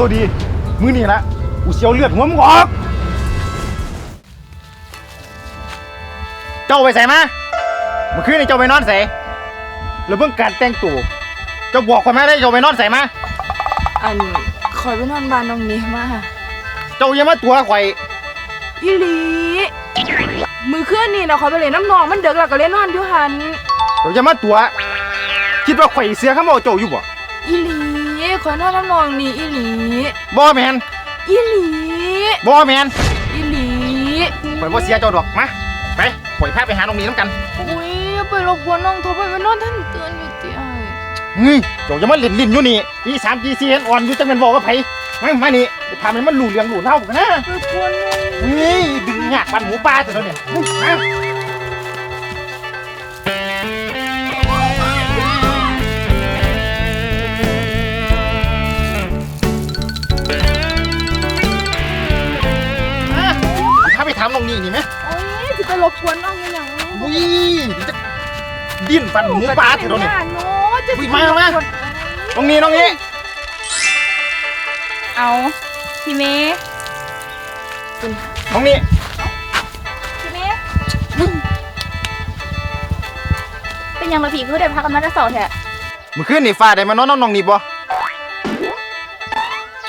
ตัวดี มือนี่ละกูเสียวเลือดหัวมึงออก เจ้าไปใส่มาเมื่อคืนนี่เจ้าไปนอนใส่แล้วเบิ่งการแต่งตัวเจ้าบอกคนมาได้เจ้าไปนอนใส่มา อันคอยไปนอนบ้านน้องนี้มาเจ้าอย่ามาตัวข่อยอีหลีมือเคลื่อนนี่นะคอยไปเล่นน้ำนองมันเดึกแล้วก็เล่นนอนอยู่หันเจ้าอย่ามาตัว คิดว่าข่อยเสียข้ามาเจ้าอยู่บ่อีหลี คอยนอนน้ำนองนี่อีหลี บ่แมนอีหลี บ่แมนอีหลีข่อยบ่เสียเจ้าดอกมาไปข่อยพาไปหาน้องนี้น้ำกันอุ้ยไปรบกวนน้องโทรไปไปนอนท่านเตือนอยู่เตียเฮ้ยเจ้าอย่ามาเล่นลิ้นอยู่นี่อีสามจีซีเอ็นอ่อนอยู่จังเป็นบอกว่าไผมามานี่เดี๋ยวพามันมันหลู่เลี้ยงหลู่เล่ากันนะไปกวนน้องเฮ้ยดึงยากปันหมูปลาแต่แล้วเนี่ยเฮ้ยมามา ยจะไปรบกวนน้องอยังหยังอุ้ยจะดิ้นปันหมูปลาแต่แล้วเนี่ยโน้จะอุ๊ยมามาน้องนี่น้องนี่เอาพี่เมย์น้องนี่พี่เมย์เป็นยังไงพี่คือได้พักกันมาได้สองแท้เมื่อคืนนี่ฟ้าได้มานอนน้องน้องนี่บ่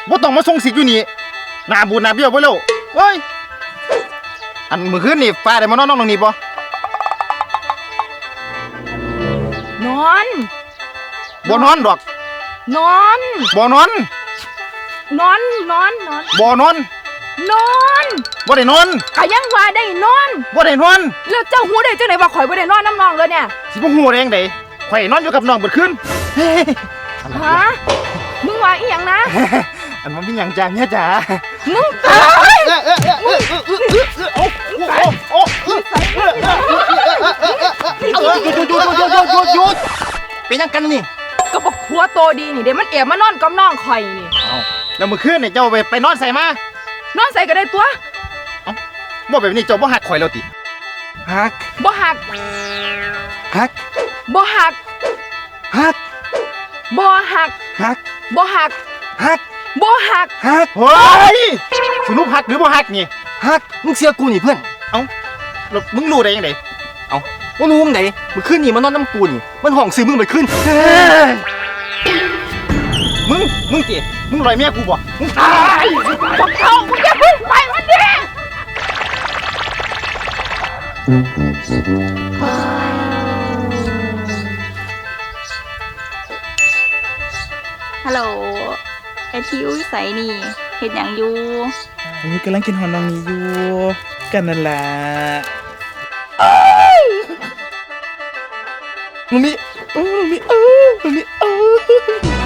บ่ต้องมาส่งสิกอยู่นี่หน้าบูดหน้าเบี้ยวบ่แล้วเฮ้ย อันเมื่อคืนนี่ฟ้าได้มานอนน้องน้องนี่บ่นอน บ่นอนดอกนอน บ่นอนนอนนอนนอนบ่นอนนอนบ่ได้นอนก็ยังว่าได้นอนบ่ได้นอนแล้วเจ้าหูได้จังไหนว่าข่อยบ่ได้นอนน้ำนองเลยเนี่ยสิบ่ฮู้ได้จังไดข่อยนอนอยู่กับน้องเบิดคืนเฮ้ยอันนั้นฮะมึงว่าอีหยังนะ อันมันมีหยังจ้าเมียจ๋ามึง เป็นยังกันนี่ก็บอกผัวโตดีนี่เดี๋ยวมันแอบมานอนกับน้องข่อยนี่เอาแล้วมื่อคืนเนี่ยเจ้าไปไปนอนใส่มานอนใส่ก็ได้ตัวบ่แบบนี้เจ้าบ่หักข่อยแล้วติหักบ่หักหักบ่หักหักบ่หักหักบ่หักหัก บ่หักหักเฮ้ยสรุปหักหรือบ่หักนี่ฮักมึงเสียกูนี่เพื่อนแล้วมึงรู้ได้ยังไงมึงรู้มึงไหนมึงขึ้นนี่มันนอนน้ำกูนี่มันห้องซื้อมึงไปขึ้นมึงมึงติมึงลอยเมียกูบ่มึงตายบอกเขามึงอย่าเพึ่งไปมันดิฮัลโหลไอ ทิวใสนี่เห็นอย่างอยู่อุ้ยกำลังกินหอนน้องนี้อยู่กันนั่นแหละมึงนี่โอ้มีเออมีเออ